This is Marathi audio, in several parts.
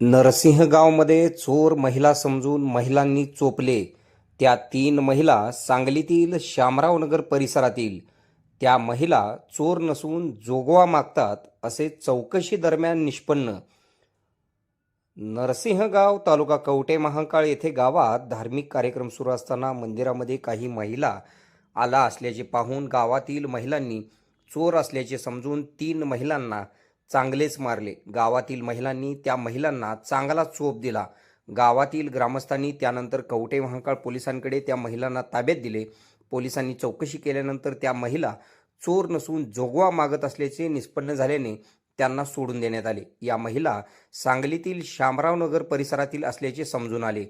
नरसिंहगावमध्ये चोर महिला समजून महिलांनी चोपले. त्या तीन महिला सांगलीतील शामरावनगर परिसरातील. त्या महिला चोर नसून जोगवा मागतात असे चौकशी दरम्यान निष्पन्न. नरसिंहगाव तालुका कवटे महाकाळ येथे गावात धार्मिक कार्यक्रम सुरू असताना मंदिरामध्ये काही महिला आला असल्याचे पाहून गावातील महिलांनी चोर असल्याचे समजून तीन महिलांना चांगलेच मारले. गावातील महिलांनी त्या महिलांना चांगला चोप दिला. गावातील ग्रामस्थांनी त्यानंतर कवटे महाकाळ पोलिसांकडे त्या महिलांना ताब्यात दिले. पोलिसांनी चौकशी केल्यानंतर त्या महिला चोर नसून जोगवा मागत असल्याचे निष्पन्न झाल्याने त्यांना सोडून देण्यात आले. या महिला सांगलीतील शामरावनगर परिसरातील असल्याचे समजून आले.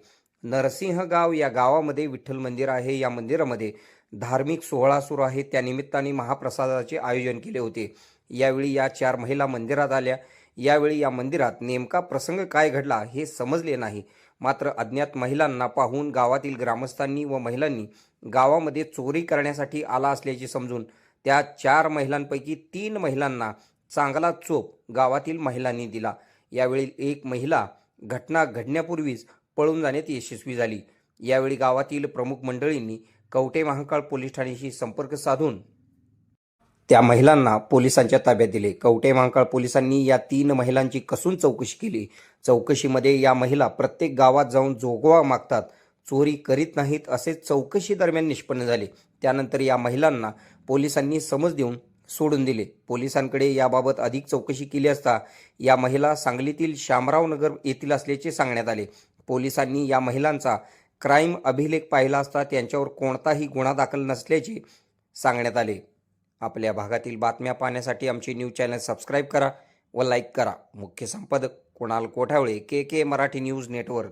नरसिंहगाव या गावामध्ये विठ्ठल मंदिर आहे. या मंदिरामध्ये धार्मिक सोहळा सुरू आहे. त्यानिमित्ताने महाप्रसादाचे आयोजन केले होते. यावेळी या चार महिला मंदिरात आल्या. यावेळी या मंदिरात नेमका प्रसंग काय घडला हे समजले नाही. मात्र अज्ञात महिलांना पाहून गावातील ग्रामस्थांनी व महिलांनी गावामध्ये चोरी करण्यासाठी आला असल्याचे समजून त्या चार महिलांपैकी तीन महिलांना चांगला चोप गावातील महिलांनी दिला. यावेळी एक महिला घटना घडण्यापूर्वीच पळून जाण्यात यशस्वी झाली. यावेळी गावातील प्रमुख मंडळींनी कवटे महाकाळ पोलीस ठाण्याशी संपर्क साधून त्या महिलांना पोलिसांच्या ताब्यात दिले. कवटे महाकाळ पोलिसांनी या तीन महिलांची कसून चौकशी केली. चौकशीमध्ये या महिला प्रत्येक गावात जाऊन जोगवा मागतात. चोरी करीत नाहीत असे चौकशी दरम्यान निष्पन्न झाले. त्यानंतर या महिलांना पोलिसांनी समज देऊन सोडून दिले. पोलिसांकडे याबाबत अधिक चौकशी केली असता या महिला सांगलीतील शामरावनगर येथील असल्याचे सांगण्यात आले. पोलिसांनी या महिलांचा क्राईम अभिलेख पाहिला असता त्यांच्यावर कोणताही गुन्हा दाखल नसल्याचे सांगण्यात आले. आपल्या भागातील बातम्या पाहण्यासाठी आमचे न्यूज चॅनल सबस्क्राईब करा व लाईक करा. मुख्य संपादक Kunal Kothawale K K Marathi news network.